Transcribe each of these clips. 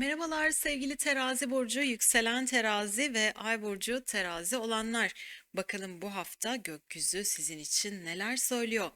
Merhabalar sevgili terazi burcu, yükselen terazi ve ay burcu terazi olanlar. Bakalım bu hafta gökyüzü sizin için neler söylüyor?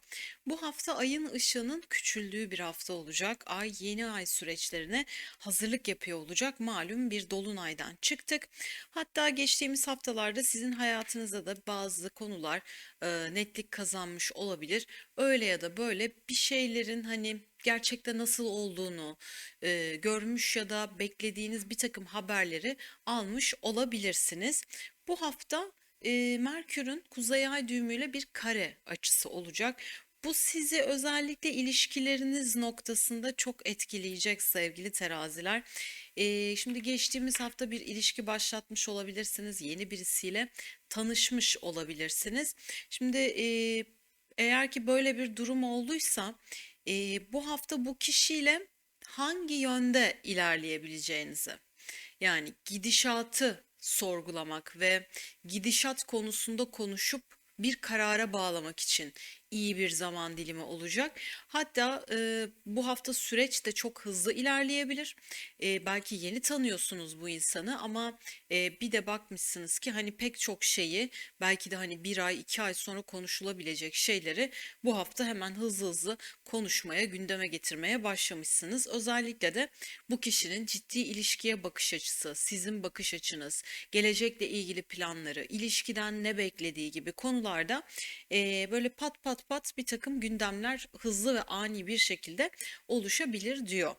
Bu hafta ayın ışığının küçüldüğü bir hafta olacak. Ay yeni ay süreçlerine hazırlık yapıyor olacak. Malum bir dolunaydan çıktık. Hatta geçtiğimiz haftalarda sizin hayatınızda da bazı konular e, netlik kazanmış olabilir. Öyle ya da böyle bir şeylerin hani gerçekte nasıl olduğunu e, görmüş ya da beklediğiniz bir takım haberleri almış olabilirsiniz. Bu hafta e, Merkür'ün kuzey ay düğümüyle bir kare açısı olacak. Bu sizi özellikle ilişkileriniz noktasında çok etkileyecek sevgili teraziler. E, şimdi geçtiğimiz hafta bir ilişki başlatmış olabilirsiniz. Yeni birisiyle tanışmış olabilirsiniz. Şimdi e, eğer ki böyle bir durum olduysa e, bu hafta bu kişiyle hangi yönde ilerleyebileceğinizi yani gidişatı sorgulamak ve gidişat konusunda konuşup bir karara bağlamak için iyi bir zaman dilimi olacak. Hatta e, bu hafta süreç de çok hızlı ilerleyebilir. E, belki yeni tanıyorsunuz bu insanı ama e, bir de bakmışsınız ki hani pek çok şeyi belki de hani bir ay iki ay sonra konuşulabilecek şeyleri bu hafta hemen hızlı hızlı konuşmaya gündeme getirmeye başlamışsınız. Özellikle de bu kişinin ciddi ilişkiye bakış açısı, sizin bakış açınız, gelecekle ilgili planları, ilişkiden ne beklediği gibi konularda e, böyle pat pat pat bir takım gündemler hızlı ve ani bir şekilde oluşabilir diyor.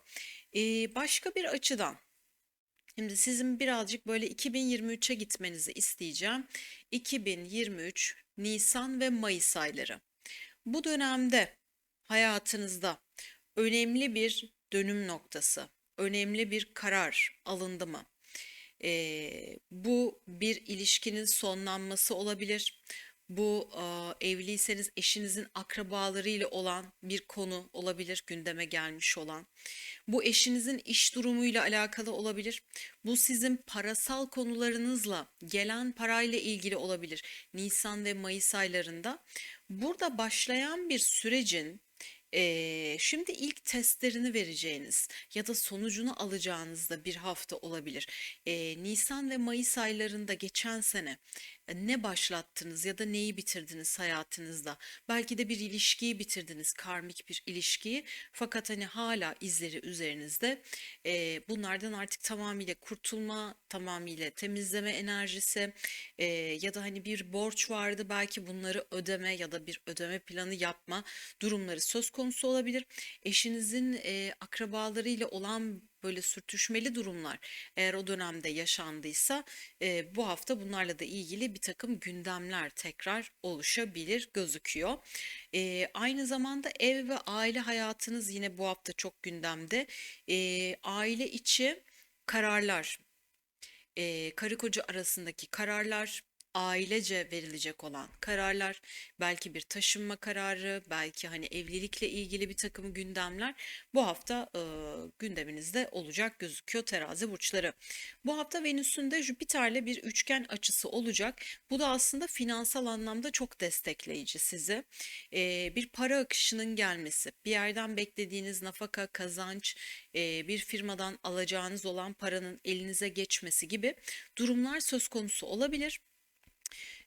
Ee, başka bir açıdan Şimdi sizin birazcık böyle 2023'e gitmenizi isteyeceğim. 2023 Nisan ve Mayıs ayları. Bu dönemde hayatınızda önemli bir dönüm noktası, önemli bir karar alındı mı? Ee, bu bir ilişkinin sonlanması olabilir. Bu e, evliyseniz eşinizin akrabalarıyla olan bir konu olabilir gündeme gelmiş olan. Bu eşinizin iş durumuyla alakalı olabilir. Bu sizin parasal konularınızla gelen parayla ilgili olabilir. Nisan ve Mayıs aylarında. Burada başlayan bir sürecin Eee, şimdi ilk testlerini vereceğiniz ya da sonucunu alacağınız da bir hafta olabilir. Eee, Nisan ve Mayıs aylarında geçen sene ne başlattınız ya da neyi bitirdiniz hayatınızda? Belki de bir ilişkiyi bitirdiniz, karmik bir ilişkiyi. Fakat hani hala izleri üzerinizde. Eee, bunlardan artık tamamıyla kurtulma, tamamıyla temizleme enerjisi eee, ya da hani bir borç vardı belki bunları ödeme ya da bir ödeme planı yapma durumları söz konusu olabilir. Eşinizin eee akrabalarıyla olan böyle sürtüşmeli durumlar eğer o dönemde yaşandıysa e, bu hafta bunlarla da ilgili bir takım gündemler tekrar oluşabilir gözüküyor. E, aynı zamanda ev ve aile hayatınız yine bu hafta çok gündemde. E, aile içi kararlar, e, karı koca arasındaki kararlar, ailece verilecek olan kararlar, belki bir taşınma kararı, belki hani evlilikle ilgili bir takım gündemler bu hafta e, gündeminizde olacak gözüküyor terazi burçları. Bu hafta Venüs'ün de Jüpiter'le bir üçgen açısı olacak. Bu da aslında finansal anlamda çok destekleyici sizi. E, bir para akışının gelmesi, bir yerden beklediğiniz nafaka, kazanç, e, bir firmadan alacağınız olan paranın elinize geçmesi gibi durumlar söz konusu olabilir.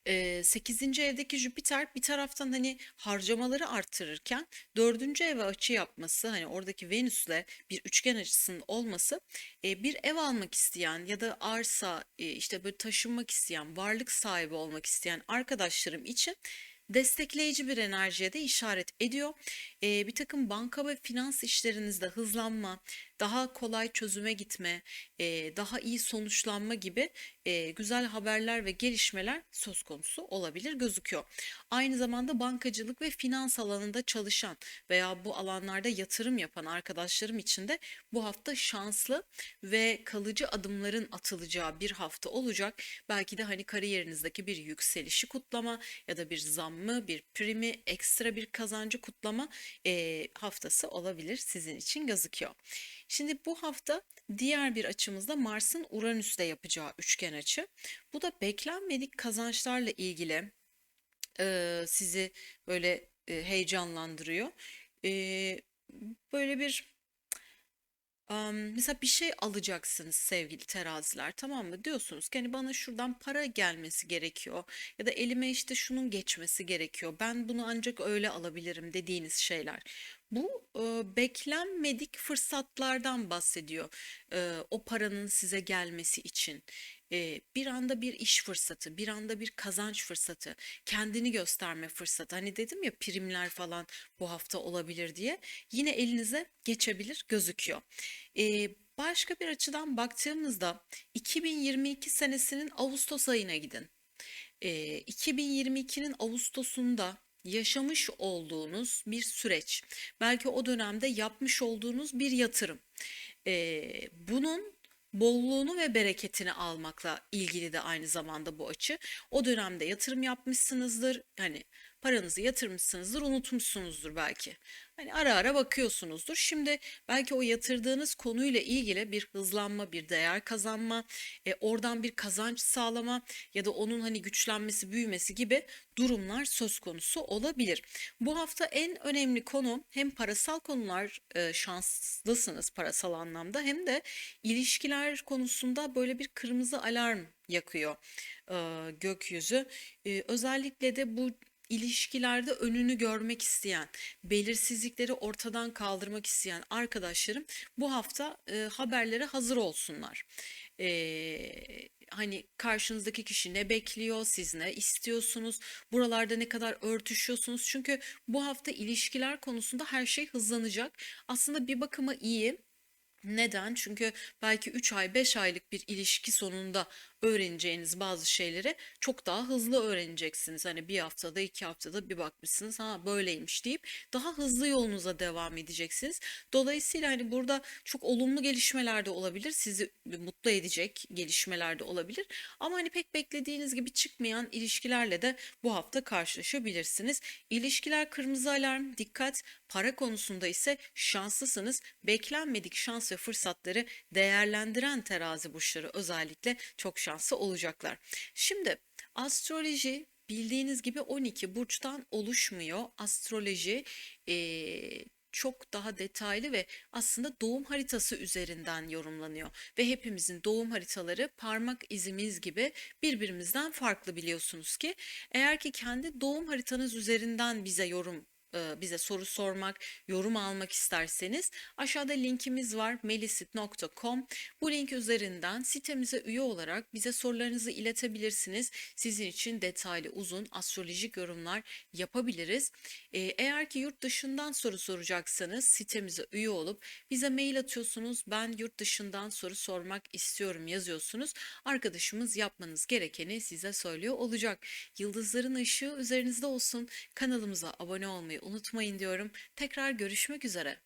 Eee, 8. evdeki Jüpiter bir taraftan hani harcamaları artırırken dördüncü eve açı yapması hani oradaki Venüs'le bir üçgen açısının olması e, bir ev almak isteyen ya da arsa e, işte böyle taşınmak isteyen varlık sahibi olmak isteyen arkadaşlarım için destekleyici bir enerjiye de işaret ediyor. E, bir takım banka ve finans işlerinizde hızlanma, daha kolay çözüme gitme, e, daha iyi sonuçlanma gibi e, güzel haberler ve gelişmeler söz konusu olabilir gözüküyor. Aynı zamanda bankacılık ve finans alanında çalışan veya bu alanlarda yatırım yapan arkadaşlarım için de bu hafta şanslı ve kalıcı adımların atılacağı bir hafta olacak. Belki de hani kariyerinizdeki bir yükselişi kutlama ya da bir zammı, bir primi, ekstra bir kazancı kutlama e, haftası olabilir sizin için gözüküyor. Şimdi bu hafta diğer bir açımızda Mars'ın Uranüs'te yapacağı üçgen açı. Bu da beklenmedik kazançlarla ilgili e, sizi böyle e, heyecanlandırıyor. E, böyle bir mesela bir şey alacaksınız sevgili teraziler tamam mı? Diyorsunuz ki hani bana şuradan para gelmesi gerekiyor ya da elime işte şunun geçmesi gerekiyor. Ben bunu ancak öyle alabilirim dediğiniz şeyler. Bu e, beklenmedik fırsatlardan bahsediyor. E, o paranın size gelmesi için. Bir anda bir iş fırsatı, bir anda bir kazanç fırsatı, kendini gösterme fırsatı. Hani dedim ya primler falan bu hafta olabilir diye. Yine elinize geçebilir gözüküyor. Başka bir açıdan baktığımızda 2022 senesinin Ağustos ayına gidin. Ee, 2022'nin Ağustos'unda yaşamış olduğunuz bir süreç, belki o dönemde yapmış olduğunuz bir yatırım. Bunun bolluğunu ve bereketini almakla ilgili de aynı zamanda bu açı. O dönemde yatırım yapmışsınızdır. Hani paranızı yatırmışsınızdır, unutmuşsunuzdur belki. Hani ara ara bakıyorsunuzdur. Şimdi belki o yatırdığınız konuyla ilgili bir hızlanma, bir değer kazanma, e, oradan bir kazanç sağlama ya da onun hani güçlenmesi, büyümesi gibi durumlar söz konusu olabilir. Bu hafta en önemli konu hem parasal konular e, şanslısınız parasal anlamda hem de ilişkiler konusunda böyle bir kırmızı alarm yakıyor e, gökyüzü. E, özellikle de bu ilişkilerde önünü görmek isteyen, belirsizlikleri ortadan kaldırmak isteyen arkadaşlarım bu hafta e, haberlere hazır olsunlar. E, hani karşınızdaki kişi ne bekliyor, siz ne istiyorsunuz, buralarda ne kadar örtüşüyorsunuz. Çünkü bu hafta ilişkiler konusunda her şey hızlanacak. Aslında bir bakıma iyi. Neden? Çünkü belki 3 ay 5 aylık bir ilişki sonunda öğreneceğiniz bazı şeyleri çok daha hızlı öğreneceksiniz. Hani bir haftada iki haftada bir bakmışsınız ha böyleymiş deyip daha hızlı yolunuza devam edeceksiniz. Dolayısıyla hani burada çok olumlu gelişmeler de olabilir. Sizi mutlu edecek gelişmeler de olabilir. Ama hani pek beklediğiniz gibi çıkmayan ilişkilerle de bu hafta karşılaşabilirsiniz. İlişkiler kırmızı alarm, dikkat. Para konusunda ise şanslısınız. Beklenmedik şans ve fırsatları değerlendiren terazi burçları özellikle çok şanslı olacaklar. Şimdi astroloji bildiğiniz gibi 12 burçtan oluşmuyor. Astroloji eee, çok daha detaylı ve aslında doğum haritası üzerinden yorumlanıyor. Ve hepimizin doğum haritaları parmak izimiz gibi birbirimizden farklı biliyorsunuz ki. Eğer ki kendi doğum haritanız üzerinden bize yorum e, bize soru sormak, yorum almak isterseniz aşağıda linkimiz var melisit.com. Bu link üzerinden sitemize üye olarak bize sorularınızı iletebilirsiniz. Sizin için detaylı, uzun astrolojik yorumlar yapabiliriz. Eğer ki yurt dışından soru soracaksanız sitemize üye olup bize mail atıyorsunuz. Ben yurt dışından soru sormak istiyorum yazıyorsunuz. Arkadaşımız yapmanız gerekeni size söylüyor olacak. Yıldızların ışığı üzerinizde olsun. Kanalımıza abone olmayı unutmayın diyorum. Tekrar görüşmek üzere.